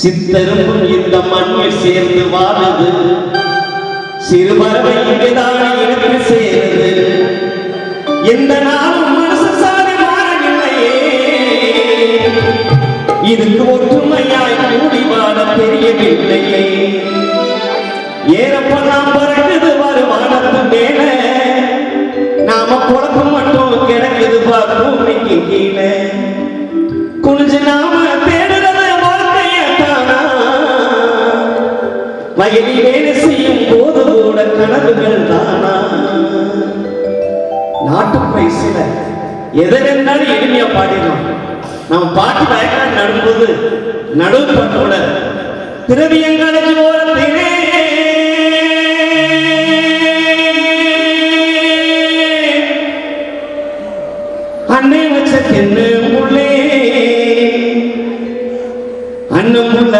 சித்தரும் இந்த மண்ணில் சேர்ந்து வாழுது. சிறுபறவை இங்குதான் எனக்கு சேருது எந்த நாளும் மனசு சாதி மாறவில்லையே இதுக்கு ஒற்றுமையாய் கூடி வாழ தெரியவில்லையே. ஏறப்பெல்லாம் பறக்குது வருமானத்து மேல. நாம குழப்பம் மட்டும் கிடக்குது பா கீழே. குளிஞ்சு நாம வயலில் வேலை செய்யும் போது கூட கனவுகள் தானா? நாட்டு பைசில எதை வேணாலும் எளிமையா பாடிடலாம். நம்ம பாட்டு வயக்காடு நடும்போது நடுவு பாட்டோட திரவியங்களை ஓரத்திலே. அன்னை வச்ச தென்னு முள்ளே அன்னம் உள்ள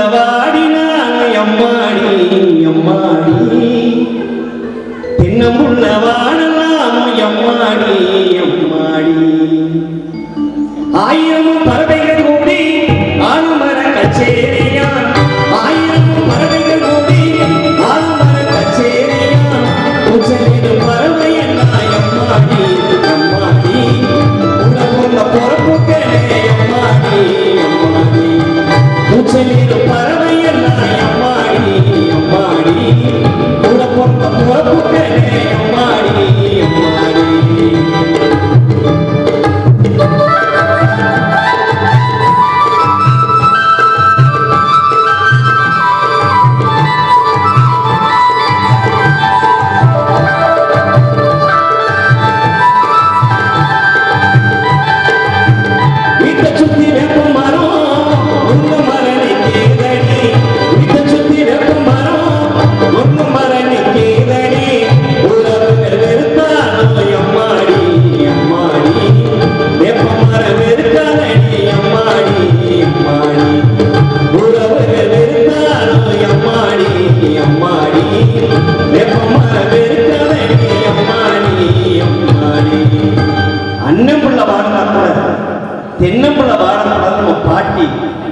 தென்னம் எம்மாடி எம்மாடி. ஆயிரம் பறவைகள் கூடி ஆளுமர கச்சேரி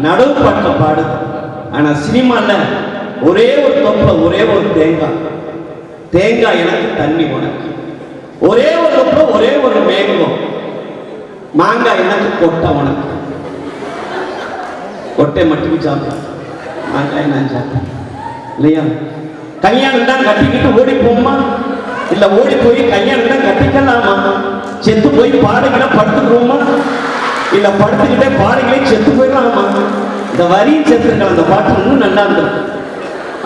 நடுவு பாட்டில் பாடுது ஆனா சினிமாவில் ஒரே ஒரு தொப்பில் ஒரே ஒரு தேங்காய். தேங்காய் எனக்கு தண்ணி உனக்கு. ஒரே ஒரு தொப்பில் ஒரே ஒரு மேங்கோ மாங்காய் எனக்கு கொட்டை உனக்கு. கொட்டை மட்டும் சாப்பிடலாம் மாங்காய் நான் சாப்பிட்டேன் இல்லையா? கல்யாணம் தான் கட்டிக்கிட்டு ஓடி போமா இல்லை ஓடி போய் கல்யாணம் தான் கட்டிக்கலாமா? செத்து போய் பாடுகிற படுத்துக்கிறோமா? இல்ல படுத்துக்கிட்டே பாருங்களே செத்து போயிடலாமா இந்த வரியும் செத்துருக்க அந்த பாட்டு இன்னும் நல்லா இருந்தது.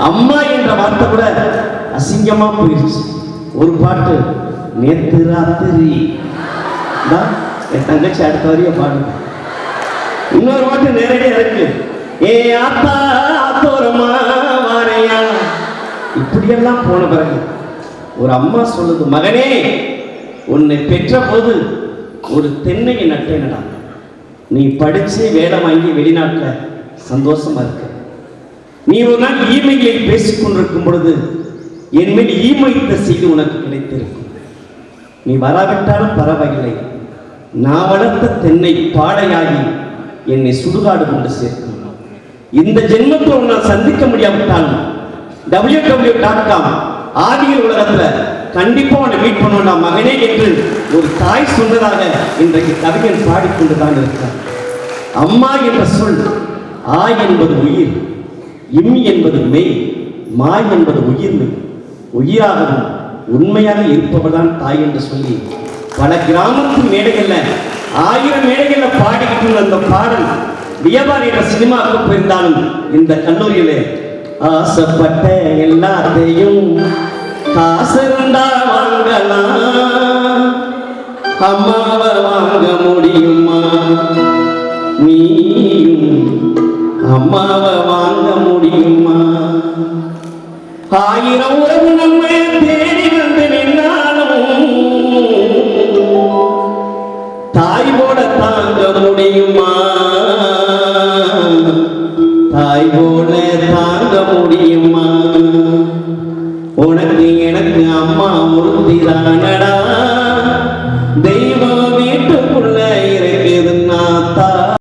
அம்மா என்ற வார்த்தை கூட அசிங்கமா போயிடுச்சு ஒரு பாட்டு நேத்து ராத்திரி. தான் என் தங்கச்சி அடுத்த வரிய பாடு. இன்னொரு பாட்டு நேரடியாக இருக்கு. ஏ ஆத்தா ஆத்தோரமா வாரையா. இப்படியெல்லாம் போன பிறகு ஒரு அம்மா சொல்லுது மகனே உன்னை பெற்ற போது ஒரு தென்னையை நட்டேனடா. நீ படிச்சு வேலை வாங்கி வெளிநாட்டில் சந்தோஷமா இருக்க. நீ ஒரு நாள் ஈமைகளை பேசிக்கொண்டிருக்கும் பொழுது என் மேல் ஈமைத்த செய்தி உனக்கு கிடைத்திருக்கும். நீ வராவிட்டாலும் பரவாயில்லை. நான் வளர்த்த தென்னை பாடையாகி என்னை சுடுகாடு கொண்டு சேர்க்கும். இந்த ஜென்மத்தில் நான் சந்திக்க முடியாவிட்டாலும் டபிள்யூ டபிள்யூ டாட் காம் ஆதியில் உலகத்தில் கண்டிப்பாக உன்னை மீட் பண்ணுவோம் நான் மகனே என்று ஒரு தாய் சொன்னதாக இன்றைக்கு கவிஞன் பாடிக்கொண்டு தான் இருக்கிறார் அம்மா என்ற சொல் ஆ என்பது உயிர் இம் என்பது மெய் மாய் என்பது உயிர்மை உயிராகவும் உண்மையாக இருப்பவர்தான் தாய் என்று சொல்லி பல கிராமத்து மேடைகளில் ஆயிரம் மேடைகளில் பாடிக்கிட்டு இருந்த அந்த பாடல் வியாபாரி என்ற சினிமாவுக்கு போயிருந்தாலும் இந்த கல்லூரியிலே ஆசைப்பட்ட எல்லாத்தையும் காசு இருந்தா வாங்கலாம். அம்மாவை வாங்க முடியுமா? நீயும் அம்மாவை வாங்க முடியுமா? ஆயிரம் உறவு நம்ம தேடி வந்து நின்னாலும் தாய் போட தாங்க முடியுமா?